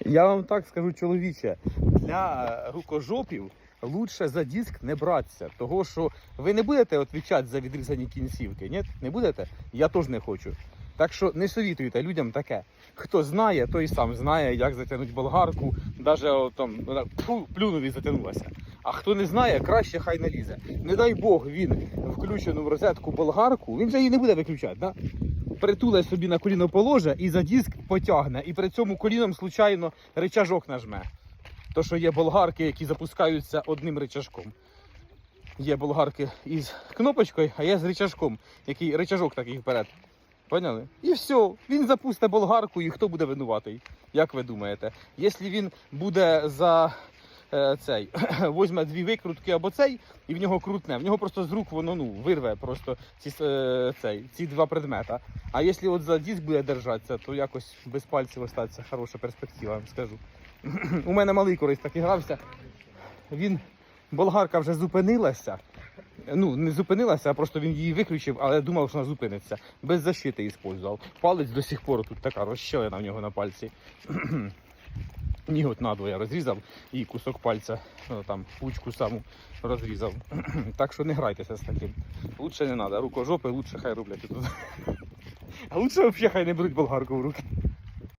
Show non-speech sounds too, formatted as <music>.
Я вам так скажу, чоловіче, для рукожопів лучше за диск не братися, того що ви не будете відповідати за відрізані кінцівки, ні? Не будете? Я теж не хочу. Так що не совітуйте людям таке. Хто знає, той сам знає, як затягнути болгарку, навіть там плюнув і затягнулася. А хто не знає, краще хай не лізе. Не дай Бог він включену в розетку болгарку, він же її не буде виключати, да? притуле собі на коліно положе і за диск потягне, і при цьому коліном случайно рычажок нажме. То, що є болгарки, які запускаються одним рычажком. Є болгарки із кнопочкою, а є з рычажком, який рычажок такий вперед. Поняли? І все, він запустить болгарку, і хто буде винуватий? Як ви думаєте? Якщо він буде за е, цей, <clears throat> возьме дві викрутки або цей, і в нього крутне, в нього просто з рук воно ну, вирве просто ці, е, цей, ці два предмета. А якщо от за диск буде держатися, то якось без пальців остатися хороша перспектива, вам скажу. <clears throat> У мене малий колись так і грався. Він, болгарка вже зупинилася. Ну, не зупинилася, а просто він її виключив, але думав, що вона зупиниться. Без защити іспользував. Палець до сих пор тут така розщелина в нього на пальці. <clears throat> Ніготь надвоє розрізав і кусок пальця, ну, там пучку саму розрізав. <clears throat> так що не грайтеся з таким. Лучше не треба. Рукожопи, лучше хай роблять. <laughs> А лучше взагалі хай не беруть болгарку в руки.